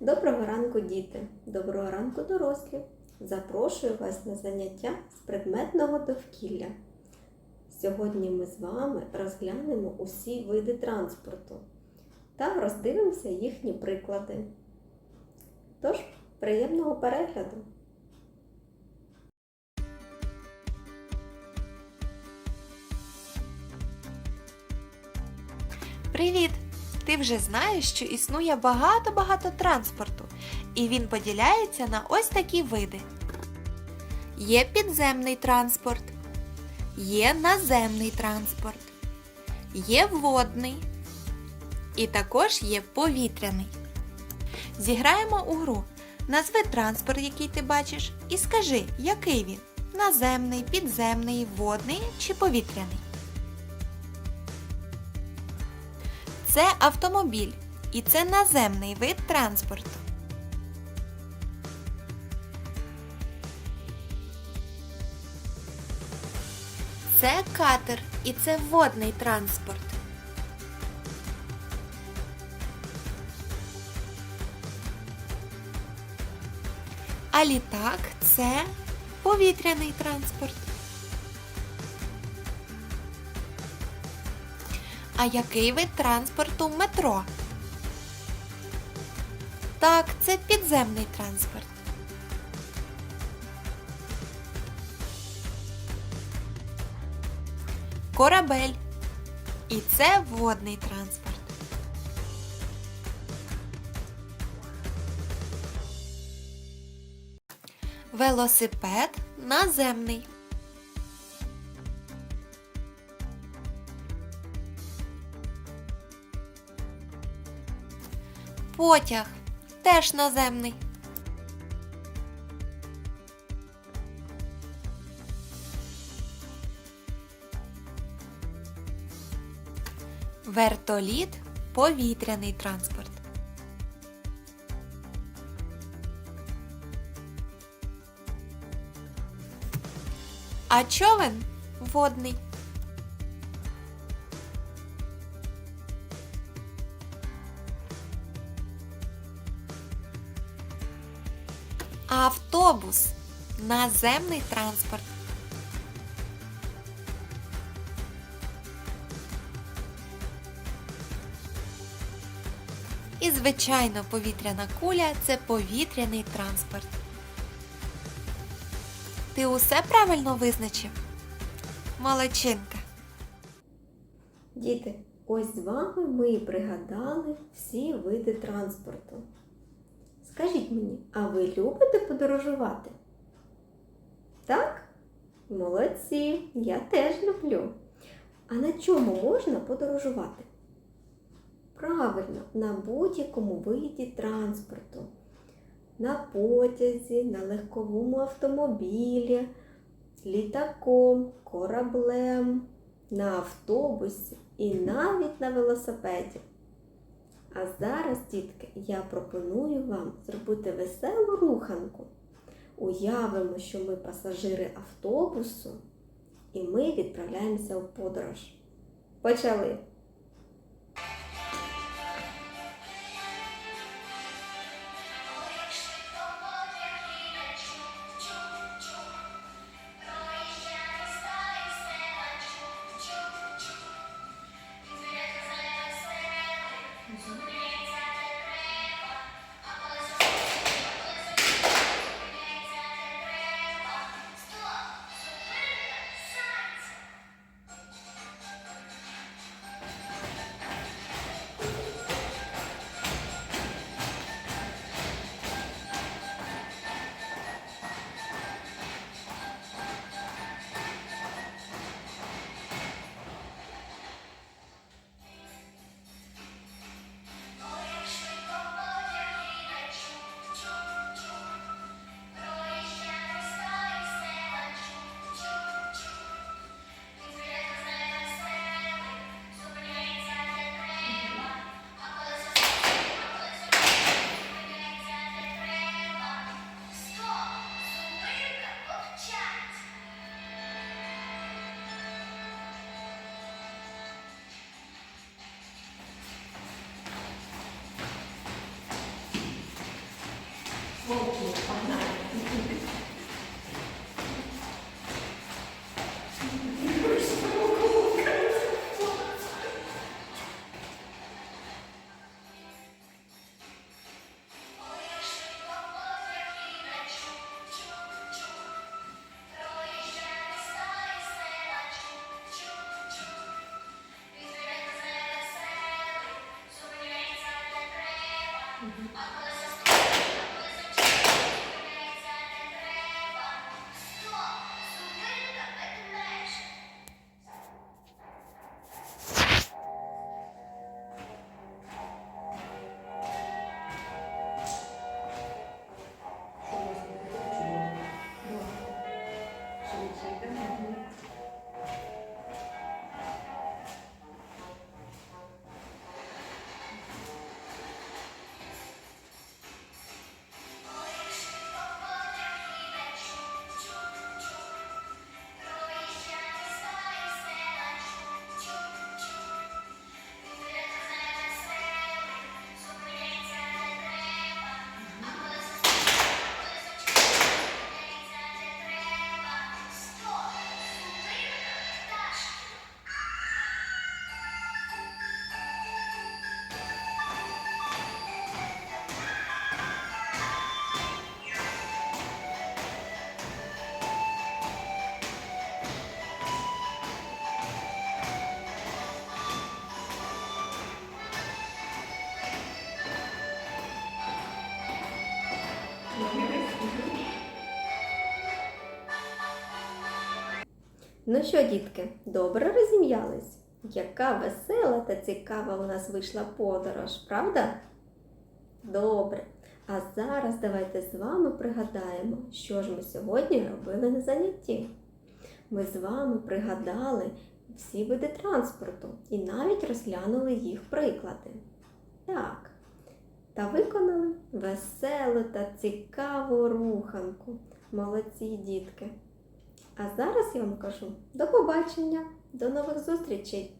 Доброго ранку, діти! Доброго ранку, дорослі! Запрошую вас на заняття з предметного довкілля. Сьогодні ми з вами розглянемо усі види транспорту та роздивимося їхні приклади. Тож, приємного перегляду! Привіт! Ти вже знаєш, що існує багато-багато транспорту, і він поділяється на ось такі види. Є підземний транспорт, є наземний транспорт, є водний і також є повітряний. Зіграємо у гру. Назви транспорт, який ти бачиш, і скажи, який він наземний, підземний, водний чи повітряний. Це автомобіль і це наземний вид транспорту. Це катер і це водний транспорт. А літак це повітряний транспорт. А який вид транспорту метро? Так, це підземний транспорт. Корабель. І це водний транспорт. Велосипед наземний. Потяг теж наземний. Вертоліт повітряний транспорт. А човен водний. Автобус наземний транспорт. І, звичайно, повітряна куля це повітряний транспорт. Ти усе правильно визначив? Молодчинка. Діти, ось з вами ми пригадали всі види транспорту. Скажіть мені, а ви любите подорожувати? Так? Молодці, я теж люблю. А на чому можна подорожувати? Правильно, на будь-якому виді транспорту. На потязі, на легковому автомобілі, літаком, кораблем, на автобусі і навіть на велосипеді. А зараз, дітки, я пропоную вам зробити веселу руханку. Уявимо, що ми пасажири автобусу, і ми відправляємося у подорож. Почали! полку. Ну що, дітки, добре розім'ялись? Яка весела та цікава у нас вийшла подорож, правда? Добре. А зараз давайте з вами пригадаємо, що ж ми сьогодні робили на занятті. Ми з вами пригадали всі види транспорту і навіть розглянули їх приклади. Так. Та виконали веселу та цікаву руханку. Молодці дітки! А зараз я вам кажу до побачення, до нових зустрічей!